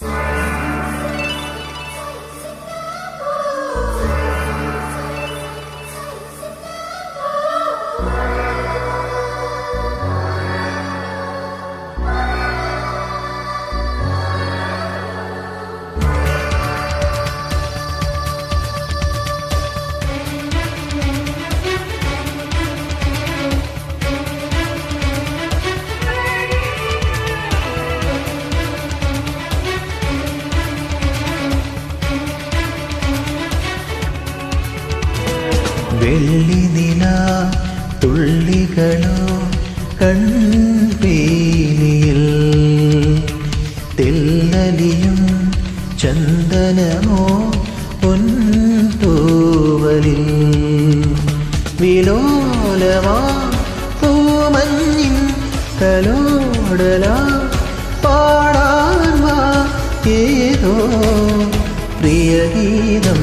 Bye. വെള്ളി നില തുള്ളികളോ കൺപീലിയിൽ തെല്ലലിയും ചന്ദനമോ പൊൻതൂവലിൽ വിലോലമാ തൂമഞ്ഞിൻ കലോടലാ പാടാൻ ഏതോ പ്രിയഗീതം.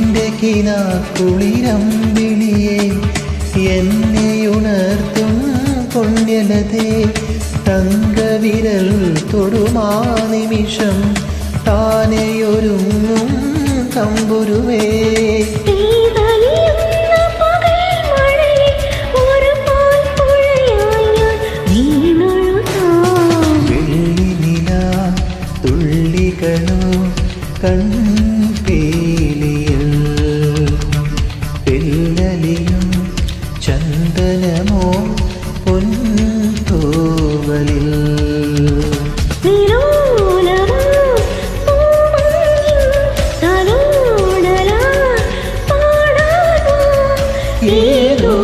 നീ എന്റെ കിനാക്കുളിരം വിളിയെ എന്നെ ഉണർത്തും പുണ്യലതേ തങ്കവിരൽ തൊടുമാ നിമിഷം താനെയൊരുങ്ങും തമ്പുരുവേ. പെയ്തലിയുന്ന പൊൻതൂവലിൽ വിലോലമാ പൂമഞ്ഞിൻ തലോടലാൽ പാടാമോ ഏതോ